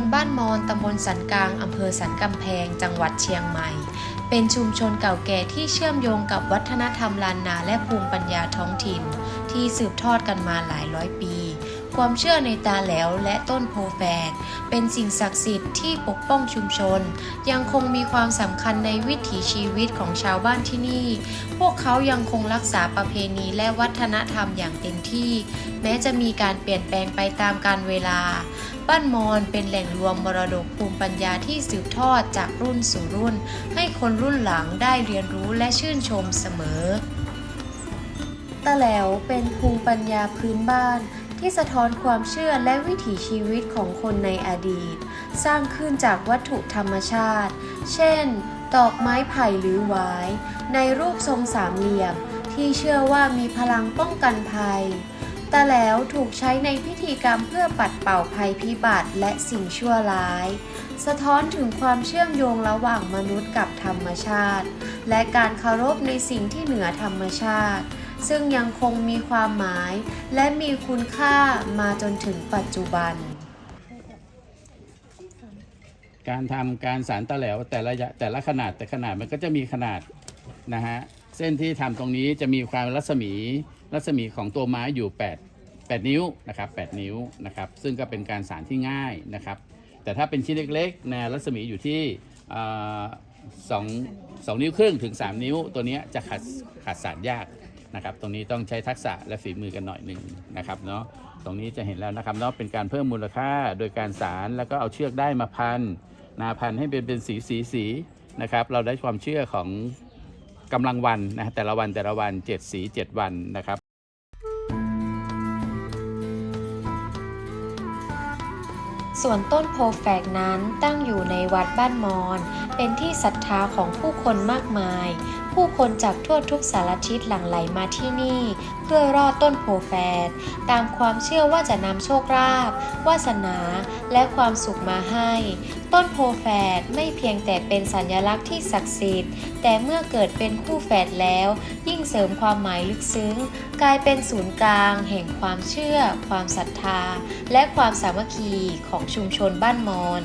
นบ้านมอญตำบลสันกลางอำเภอสันกำแพง จังหวัดเชียงใหม่ เป็นชุมชนเก่าแก่ที่เชื่อมโยงกับวัฒนธรรมล้านนาและภูมิปัญญาท้องถิ่น ที่สืบทอดกันมาหลายร้อยปี ความเชื่อในตาแหลวและต้นโพแฝดเป็นสิ่งศักดิ์สิทธิ์ที่ปกป้องชุมชน ยังคงมีความสำคัญในวิถีชีวิตของชาวบ้านที่นี่ พวกเขายังคงรักษาประเพณีและวัฒนธรรมอย่างเต็มที่ แม้จะมีการเปลี่ยนแปลงไปตามกาลเวลา บ้านมอนเป็นแหล่งรวมมรดกภูมิปัญญาที่สืบทอดจากรุ่นสู่รุ่น ให้คนรุ่นหลังได้เรียนรู้และชื่นชมเสมอ ตะแหลวเป็นภูมิปัญญาพื้นบ้านที่สะท้อนความเชื่อและวิถีชีวิตของคนในอดีต สร้างขึ้นจากวัตถุธรรมชาติ เช่น ตอกไม้ไผ่หรือหวาย ในรูปทรงสามเหลี่ยม ที่เชื่อว่ามีพลังป้องกันภัย ตะแหลวถูกใช้ในพิธีกรรมเพื่อปัดเป่าภัยพิบัติและสิ่งชั่วร้าย สะท้อนถึงความเชื่อมโยงระหว่างมนุษย์กับธรรมชาติ และการเคารพในสิ่งที่เหนือธรรมชาติ ซึ่งยังคงมีความหมาย และมีคุณค่ามาจนถึงปัจจุบัน การทำการสารตะแหลวแต่ละแต่ละขนาดแต่ขนาดมันก็จะมีขนาดนะฮะ เส้นที่ทำตรงนี้จะมีความรัศมีรัศมีของตัวไม้อยู่ 8 8 นิ้วนะครับ8นิ้วนะครับ ซึ่งก็เป็นการสารที่ง่ายนะครับ แต่ถ้าเป็นชิ้นเล็กๆนะรัศมีอยู่ที่สองสองนิ้วครึ่งถึง 3 นิ้ว ตัวนี้จะขัดขัดสารยากนะครับตรงนี้ต้องใช้ทักษะและฝีมือกันหน่อยหนึ่งนะครับเนาะตรงนี้จะเห็นแล้วนะครับเนาะเป็นการเพิ่มมูลค่าโดยการสารแล้วก็เอาเชือกได้มาพันนาพันให้เป็นเป็นสีสีสีนะครับ เราได้ความเชื่อของ กำลังวันนะแต่ละวันแต่ละวัน 7 สี 7 วันนะครับส่วนต้นโพแฝกนั้นตั้งอยู่ในวัดบ้านมอน เป็นที่ศรัทธาของผู้คนมากมาย ผู้คนจากทั่วทุกสารทิศหลั่งไหลมาที่นี่ เพื่อรอดต้นโพแฝดตามความเชื่อว่าจะนำโชคลาภวาสนาและความสุขมาให้ ต้นโพแฝดไม่เพียงแต่เป็นสัญลักษณ์ที่ศักดิ์สิทธิ์ แต่เมื่อเกิดเป็นคู่แฝดแล้ว ยิ่งเสริมความหมายลึกซึ้ง กลายเป็นศูนย์กลาง แห่งความเชื่อ ความศรัทธา และความสามัคคีของชุมชนบ้านมอน